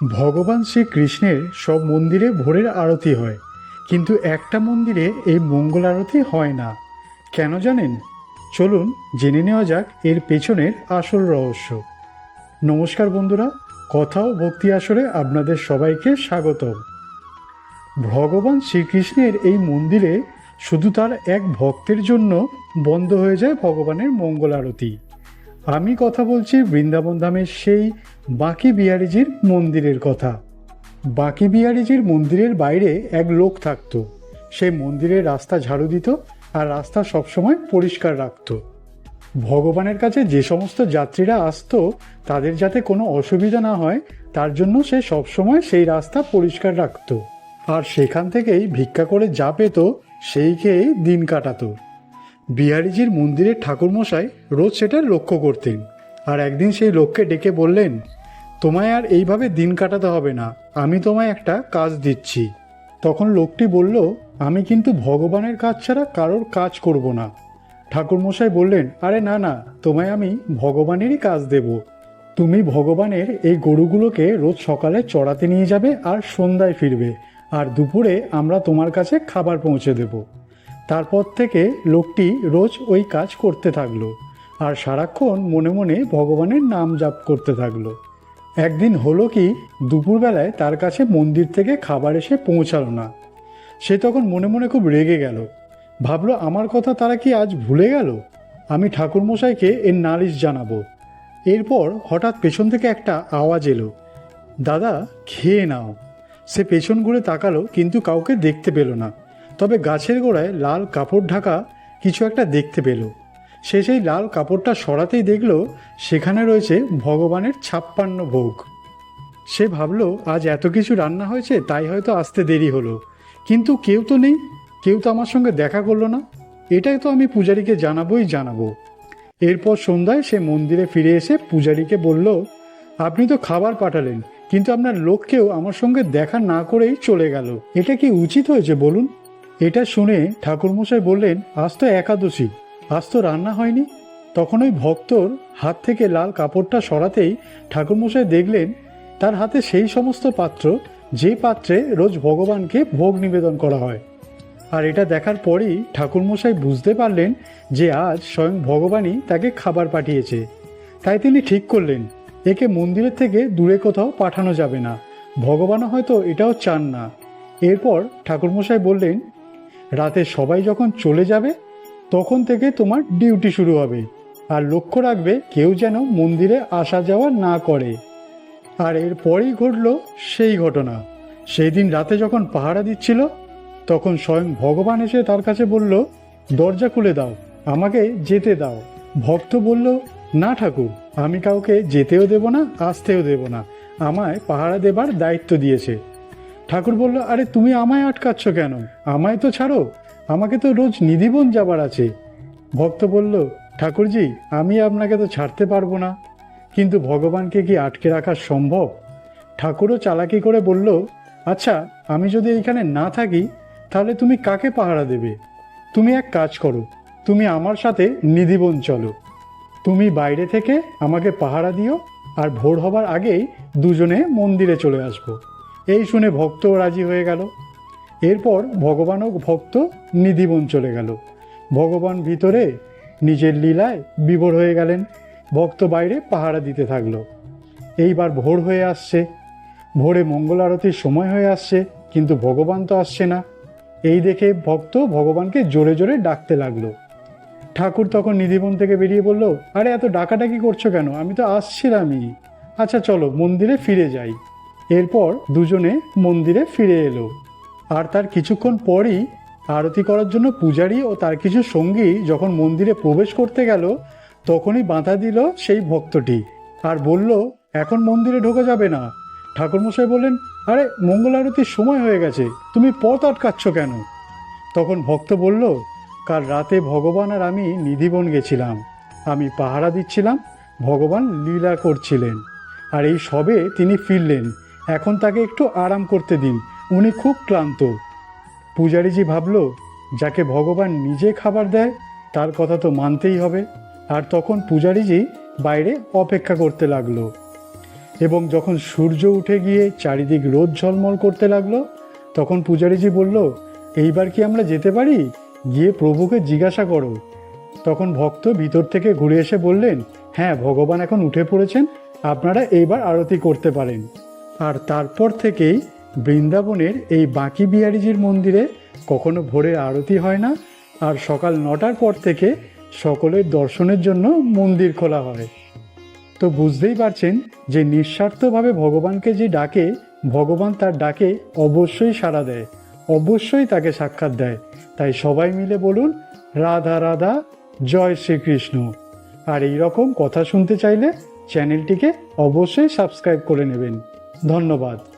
ভগবান শ্রীকৃষ্ণের সব মন্দিরে ভোরের আরতি হয়, কিন্তু একটা মন্দিরে এই মঙ্গল আরতি হয় না। কেন জানেন? চলুন জেনে নেওয়া যাক এর পেছনের আসল রহস্য। নমস্কার বন্ধুরা, কথা ও ভক্তি আসরে আপনাদের সবাইকে স্বাগতম। ভগবান শ্রীকৃষ্ণের এই মন্দিরে শুধু তার এক ভক্তের জন্য বন্ধ হয়ে যায় ভগবানের মঙ্গল আরতি। আমি কথা বলছি বৃন্দাবন ধামের সেই বাঁকি বিহারিজির মন্দিরের কথা। বাঁকি বিহারিজির মন্দিরের বাইরে এক লোক থাকতো। সে মন্দিরের রাস্তা ঝাড়ু দিত আর রাস্তা সবসময় পরিষ্কার রাখতো। ভগবানের কাছে যে সমস্ত যাত্রীরা আসতো, তাদের যাতে কোনো অসুবিধা না হয়, তার জন্য সে সবসময় সেই রাস্তা পরিষ্কার রাখতো। আর সেখান থেকেই ভিক্ষা করে যা পেত সেই খেয়েই দিন কাটাতো। বিহারীজির মন্দিরের ঠাকুরমশাই রোজ সেটা লক্ষ্য করতেন। আর একদিন সেই লোককে ডেকে বললেন, তোমায় আর এইভাবে দিন কাটাতে হবে না, আমি তোমায় একটা কাজ দিচ্ছি। তখন লোকটি বলল, আমি কিন্তু ভগবানের কাজ ছাড়া কারোর কাজ করব না। ঠাকুরমশাই বললেন, আরে না না, তোমায় আমি ভগবানেরই কাজ দেব। তুমি ভগবানের এই গরুগুলোকে রোজ সকালে চড়াতে নিয়ে যাবে আর সন্ধ্যায় ফিরবে, আর দুপুরে আমরা তোমার কাছে খাবার পৌঁছে দেব। তারপর থেকে লোকটি রোজ ওই কাজ করতে থাকল আর সারাক্ষণ মনে মনে ভগবানের নাম জাপ করতে থাকল। একদিন হলো কি, দুপুরবেলায় তার কাছে মন্দির থেকে খাবার এসে পৌঁছালো না। সে তখন মনে মনে খুব রেগে গেল। ভাবলো, আমার কথা তারা কি আজ ভুলে গেল? আমি ঠাকুরমশাইকে এর নালিশ জানাব। এরপর হঠাৎ পেছন থেকে একটা আওয়াজ এলো। দাদা, খেয়ে নাও। সে পেছন ঘুরে তাকালো, কিন্তু কাউকে দেখতে পেল না। তবে গাছের গোড়ায় লাল কাপড় ঢাকা কিছু একটা দেখতে পেল। সে সেই লাল কাপড়টা সরাতেই দেখল সেখানে রয়েছে ভগবানের ছাপ্পান্ন ভোগ। সে ভাবলো, আজ এত কিছু রান্না হয়েছে, তাই হয়তো আসতে দেরি হলো। কিন্তু কেউ তো নেই, কেউ তো আমার সঙ্গে দেখা করল না। এটাই তো আমি পূজারীকে জানাবোই জানাব। এরপর সন্ধ্যায় সে মন্দিরে ফিরে এসে পূজারীকে বলল, আপনি তো খাবার পাঠালেন, কিন্তু আপনার লোককেও আমার সঙ্গে দেখা না করেই চলে গেল। এটা কি উচিত হয়েছে বলুন? এটা শুনে ঠাকুরমশাই বললেন, আজ তো একাদশী, আজ তো রান্না হয়নি? তখন ওই ভক্তর হাত থেকে লাল কাপড়টা সরাতেই ঠাকুরমশাই দেখলেন, তার হাতে সেই সমস্ত পাত্র, যে পাত্রে রোজ ভগবানকে ভোগ নিবেদন করা হয়। আর এটা দেখার পরেই ঠাকুরমশাই বুঝতে পারলেন যে আজ স্বয়ং ভগবানই তাকে খাবার পাঠিয়েছে। তাই তিনি ঠিক করলেন, একে মন্দিরের থেকে দূরে কোথাও পাঠানো যাবে না, ভগবানও হয়তো এটাও চান না। এরপর ঠাকুরমশাই বললেন রাতে সবাই যখন চলে যাবে, তখন থেকে তোমার ডিউটি শুরু হবে। আর লক্ষ্য রাখবে, কেউ যেন মন্দিরে আসা যাওয়া না করে। আর এরপরেই ঘটল সেই ঘটনা। সেই দিন রাতে যখন পাহারা দিচ্ছিল, তখন স্বয়ং ভগবান এসে তার কাছে বলল, দরজা খুলে দাও, আমাকে যেতে দাও। ভক্ত বলল, না ঠাকুর, আমি কাউকে যেতেও দেব না, আসতেও দেব না। আমায় পাহারা দেবার দায়িত্ব দিয়েছে। ঠাকুর বলল, আরে, তুমি আমায় আটকাচ্ছ কেন? আমায় তো ছাড়ো। আমাকে তো রোজ নিধিবন যাবার আছে। ভক্ত বলল, ঠাকুরজি, আমি আপনাকে তো ছাড়তে পারব না। কিন্তু ভগবানকে কি আটকে রাখা সম্ভব? ঠাকুরও চালাকি করে বলল আচ্ছা আমি যদি এইখানে না থাকি, তাহলে তুমি কাকে পাহারা দেবে? তুমি এক কাজ করো, তুমি আমার সাথে নিধিবন চলো। তুমি বাইরে থেকে আমাকে পাহারা দিও, আর ভোর হবার আগেই দুজনে মন্দিরে চলে আসব। এই শুনে ভক্তও রাজি হয়ে গেল। এরপর ভগবান ও ভক্ত নিধিবন চলে গেল। ভগবান ভিতরে নিজের লীলায় বিভোর হয়ে গেলেন। ভক্ত বাইরে পাহারা দিতে থাকল। এইবার ভোর হয়ে আসছে। ভোরে মঙ্গল আরতির সময় হয়ে আসছে, কিন্তু ভগবান তো আসছে না। এই দেখে ভক্ত ভগবানকে জোরে জোরে ডাকতে লাগল। ঠাকুর তখন নিধিবন থেকে বেরিয়ে বলল, আরে, এত ডাকাডাকি করছ কেন? আমি তো আসছিলামই। আচ্ছা চলো, মন্দিরে ফিরে যাই। এরপর দুজনে মন্দিরে ফিরে এলো। আর তার কিছুক্ষণ পরই আরতি করার জন্য পূজারী ও তার কিছু সঙ্গী যখন মন্দিরে প্রবেশ করতে গেল, তখনই বাধা দিল সেই ভক্তটি আর বলল, এখন মন্দিরে ঢোকা যাবে না। ঠাকুরমশাই বললেন, আরে, মঙ্গল আরতির সময় হয়ে গেছে, তুমি পথ আটকাচ্ছ কেন? তখন ভক্ত বলল, কাল রাতে ভগবান আর আমি নিধিবন গেছিলাম। আমি পাহারা দিচ্ছিলাম, ভগবান লীলা করছিলেন। আর এই সবে তিনি ফিরলেন। এখন তাকে একটু আরাম করতে দিন। উনি খুব ক্লান্ত। পূজারীজি ভাবল, যাকে ভগবান নিজে খাবার দেয়, তার কথা তো মানতেই হবে। আর তখন পূজারীজি বাইরে অপেক্ষা করতে লাগল। এবং যখন সূর্য উঠে গিয়ে চারিদিক রোদ ঝলমল করতে লাগল, তখন পূজারীজি বলল, এইবার কি আমরা যেতে পারি? গিয়ে প্রভুকে জিজ্ঞাসা করো। তখন ভক্ত ভিতর থেকে ঘুরে এসে বললেন হ্যাঁ ভগবান এখন উঠে পড়েছেন। আপনারা এইবার আরতি করতে পারেন। আর তারপর থেকেই বৃন্দাবনের এই বাঁকি বিহারিজির মন্দিরে কখনো ভোরের আরতি হয় না, আর সকাল নটার পর থেকে সকলের দর্শনের জন্য মন্দির খোলা হয়। তো বুঝতেই পারছেন যে নিঃস্বার্থভাবে ভগবানকে যে ডাকে, ভগবান তার ডাকে অবশ্যই সাড়া দেয়, অবশ্যই তাকে সাক্ষাৎ দেয়। তাই সবাই মিলে বলুন, রাধা রাধা, জয় শ্রীকৃষ্ণ। আর এই রকম কথা শুনতে চাইলে চ্যানেলটিকে অবশ্যই সাবস্ক্রাইব করে নেবেন। ধন্যবাদ।